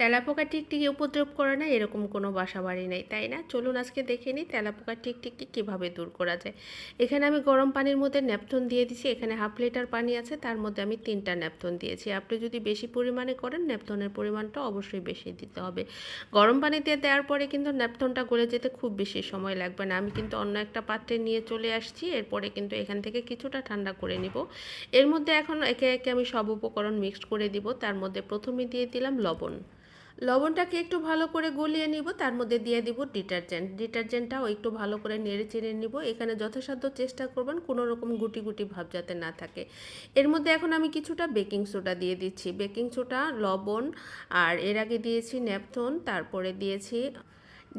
তেলাপোকা টিকটিকি উপদ্রব করে না, এরকম কোনো বাসা বাড়ি নেই, তাই না? চলুন আজকে দেখে নিই তেলাপোকা টিকটিকি কীভাবে দূর করা যায়। এখানে আমি গরম পানির মধ্যে ন্যাপথন দিয়ে দিছি, এখানে হাফ লিটার পানি আছে, তার মধ্যে আমি তিনটা ন্যাপথন দিয়েছি। আপনি যদি বেশি পরিমাণে করেন, ন্যাপথনের পরিমাণটা অবশ্যই বেশি দিতে হবে। গরম পানি দিয়ে দেওয়ার পরে কিন্তু ন্যাপথনটা গলে যেতে খুব বেশি সময় লাগবে না। আমি কিন্তু অন্য একটা পাত্রে নিয়ে চলে আসছি, এরপরে কিন্তু এখান থেকে কিছুটা ঠান্ডা করে নিব। এর মধ্যে এখন একে একে আমি সব উপকরণ মিক্সড করে দিব, তার মধ্যে প্রথমে দিয়ে দিলাম লবণ। লবণটাকে একটু ভালো করে গলিয়ে নিব, তার মধ্যে দিয়ে দিব ডিটারজেন্ট। ডিটারজেন্টটাও একটু ভালো করে নেড়ে চেড়ে নিব। এখানে যথাসাধ্য চেষ্টা করবেন কোনো রকম গুটি গুটি ভাব যাতে না থাকে। এর মধ্যে এখন আমি কিছুটা বেকিং সোডা দিয়ে দিচ্ছি। বেকিং সোডা, লবণ, আর এর আগে দিয়েছি ন্যাপথন তারপরে দিয়েছি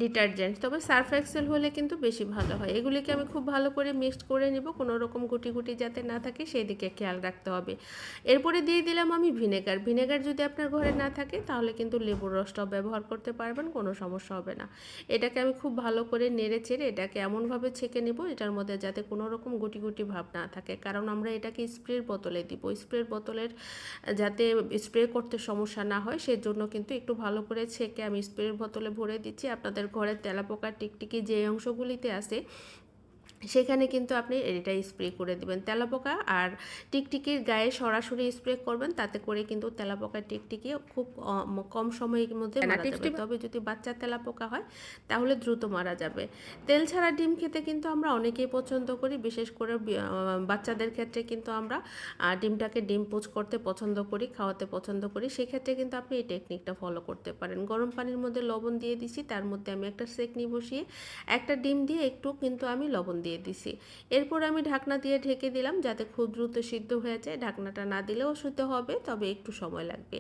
ডিটারজেন্ট তবে সার্ফ এক্সেল হলে কিন্তু বেশি ভালো হয়। এগুলিকে আমি খুব ভালো করে মিক্সড করে নিব, কোনো রকম গুটি গুটি যাতে না থাকে সেই দিকে খেয়াল রাখতে হবে। এরপরে দিয়ে দিলাম আমি ভিনেগার ভিনেগার যদি আপনার ঘরে না থাকে তাহলে কিন্তু লেবুর রসটাও ব্যবহার করতে পারবেন, কোনো সমস্যা হবে না। এটাকে আমি খুব ভালো করে নেড়ে চেড়ে এটাকে এমনভাবে ছেঁকে নেব, এটার মধ্যে যাতে কোনো রকম গুটি গুটি ভাব না থাকে। কারণ আমরা এটাকে স্প্রের বোতলে দিব। স্প্রের বোতলের, যাতে স্প্রে করতে সমস্যা না হয়, সেজন্য কিন্তু একটু ভালো করে ছেঁকে আমি স্প্রের বোতলে ভরে দিচ্ছি। আপনাদের ঘরের তেলাপোকা টিকটিকি যে অংশগুলিতে আছে সেখানে কিন্তু আপনি এটা স্প্রে করে দিবেন তেলাপোকা আর টিকটিকির গায়ে সরাসরি স্প্রে করবেন তাতে করে কিন্তু তেলাপোকা টিকটিকি খুব কম সময়ের মধ্যে মারা যাবে। তবে যদি বাচ্চা তেলাপোকা হয় তাহলে দ্রুত মারা যাবে। তেল ছাড়া ডিম খেতে কিন্তু আমরা অনেকেই পছন্দ করি বিশেষ করে বাচ্চাদের ক্ষেত্রে কিন্তু আমরা ডিমটাকে ডিম পোচ করতে পছন্দ করি খাওয়াতে পছন্দ করি। সেক্ষেত্রে কিন্তু আপনি এই টেকনিকটা ফলো করতে পারেন। গরম পানির মধ্যে লবণ দিয়ে দিছি তার মধ্যে আমি একটা সেকনি বসিয়ে একটা ডিম দিয়ে একটু কিন্তু আমি লবণ দিয়ে দিয়ে দিছি। এরপর আমি ঢাকনা দিয়ে ঢেকে দিলাম যাতে খুব দ্রুত সিদ্ধ হয়ে যায়। ঢাকনাটা না দিলেও শুতে হবে, তবে একটু সময় লাগবে।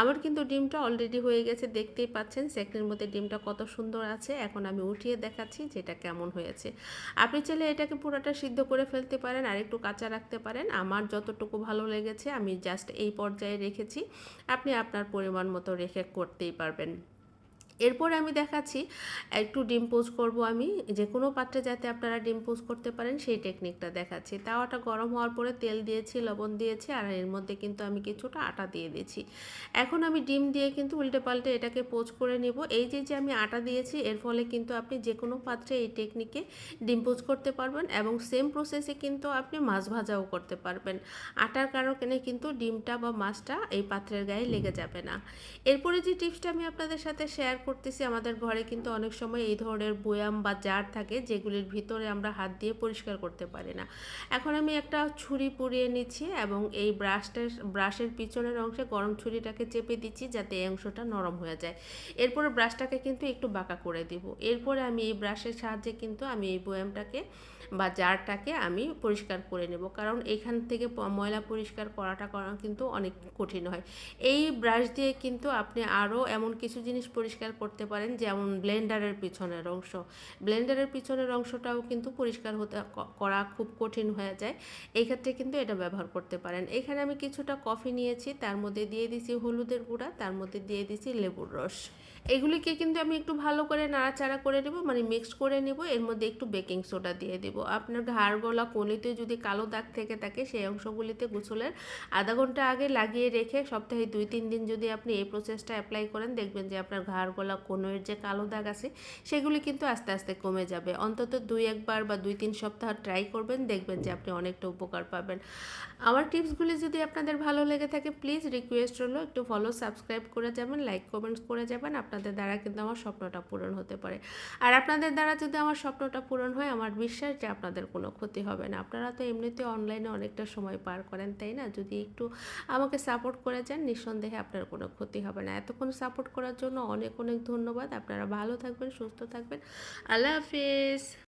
আমার কিন্তু ডিমটা অলরেডি হয়ে গেছে, দেখতেই পাচ্ছেন সেকেন্ডের মধ্যে ডিমটা কত সুন্দর আছে। এখন আমি উঠিয়ে দেখাচ্ছি যেটা কেমন হয়েছে। আপনি চাইলে এটাকে পুরোটা সিদ্ধ করে ফেলতে পারেন আর একটু কাঁচা রাখতে পারেন। আমার যতটুকু ভালো লেগেছে, আমি জাস্ট এই পর্যায়ে রেখেছি। আপনি আপনার পরিমাণ মতো রেখে করতেই পারবেন। এরপর আমি দেখাচ্ছি, একটু ডিম পোজ করব আমি যে কোনো পাত্রে যাতে আপনারা ডিম পোজ করতে পারেন সেই টেকনিকটা দেখাচ্ছি। তাওয়াটা গরম হওয়ার পরে তেল দিয়েছি, লবণ দিয়েছি, আর এর মধ্যে কিন্তু আমি কিছুটা আটা দিয়ে দিয়েছি। এখন আমি ডিম দিয়ে কিন্তু উল্টে পাল্টে এটাকে পোজ করে নেব। এই যে যে আমি আটা দিয়েছি, এর ফলে কিন্তু আপনি যে কোনো পাত্রে এই টেকনিকে ডিম পোজ করতে পারবেন এবং সেম প্রসেসে কিন্তু আপনি মাছ ভাজাও করতে পারবেন। আটার কারণে কিন্তু ডিমটা বা মাছটা এই পাত্রের গায়ে লেগে যাবে না। এরপরে যে টিপসটা আমি আপনাদের সাথে শেয়ার করতেছি, আমাদের ঘরে কিন্তু অনেক সময় এই ধরনের বয়াম বা জার থাকে, যেগুলির ভিতরে আমরা হাত দিয়ে পরিষ্কার করতে পারি না। এখন আমি একটা ছুরি পুড়িয়ে নিচ্ছি এবং এই ব্রাশটার ব্রাশের পিছনের অংশে গরম ছুরিটাকে চেপে দিচ্ছি যাতে এই অংশটা নরম হয়ে যায়। এরপরে ব্রাশটাকে কিন্তু একটু বাঁকা করে দিব। এরপরে আমি এই ব্রাশের সাহায্যে কিন্তু আমি এই বয়ামটাকে বা জারটাকে আমি পরিষ্কার করে নেব। কারণ এখান থেকে ময়লা পরিষ্কার করাটা করা কিন্তু অনেক কঠিন হয়। এই ব্রাশ দিয়ে কিন্তু আপনি আরও এমন কিছু জিনিস পরিষ্কার করতে পারেন, যেমন ব্লেন্ডারের পিছনের অংশ। ব্লেন্ডারের পিছনের অংশটাও কিন্তু পরিষ্কার হতে করা খুব কঠিন হয়ে যায়। এই ক্ষেত্রে কিন্তু এটা ব্যবহার করতে পারেন। এখানে আমি কিছুটা কফি নিয়েছি, তার মধ্যে দিয়ে দিছি হলুদের গুঁড়া, তার মধ্যে দিয়ে দিছি লেবুর রস। এগুলিকে কিন্তু আমি একটু ভালো করে নাড়াচাড়া করে নেব মানে মিক্সড করে নেব। এর মধ্যে একটু বেকিং সোডা দিয়ে দেব। আপনার ঘাড় গলা কোনিতে যদি কালো দাগ থেকে থাকে, সেই অংশগুলিতে গোসলের আধা ঘণ্টা আগে লাগিয়ে রেখে সপ্তাহে দুই তিন দিন যদি আপনি এই প্রসেসটা অ্যাপ্লাই করেন, দেখবেন যে আপনার ঘাড় গলা কোনোর যে কালো দাগ আছে, সেগুলি কিন্তু আস্তে আস্তে কমে যাবে। অন্তত দুই একবার বা দুই তিন সপ্তাহ ট্রাই করবেন, দেখবেন যে আপনি অনেকটা উপকার পাবেন। আমার টিপসগুলি যদি আপনাদের ভালো লেগে থাকে প্লিজ রিকোয়েস্ট হলো, একটু ফলো সাবস্ক্রাইব করে যাবেন লাইক কমেন্টস করে যাবেন। আপনাদের দ্বারা কিন্তু আমার স্বপ্নটা পূরণ হতে পারে। আর আপনাদের দ্বারা যদি আমার স্বপ্নটা পূরণ হয়, আমার বিশ্বাস যে আপনাদের কোনো ক্ষতি হবে না। আপনারা তো এমনিতে অনলাইনে অনেকটা সময় পার করেন, তাই না? যদি একটু আমাকে সাপোর্ট করে যান, নিঃসন্দেহে আপনার কোনো ক্ষতি হবে না। এতক্ষণ সাপোর্ট করার জন্য অনেক অনেক ধন্যবাদ। আপনারা ভালো থাকবেন, সুস্থ থাকবেন। আল্লাহ হাফিজ।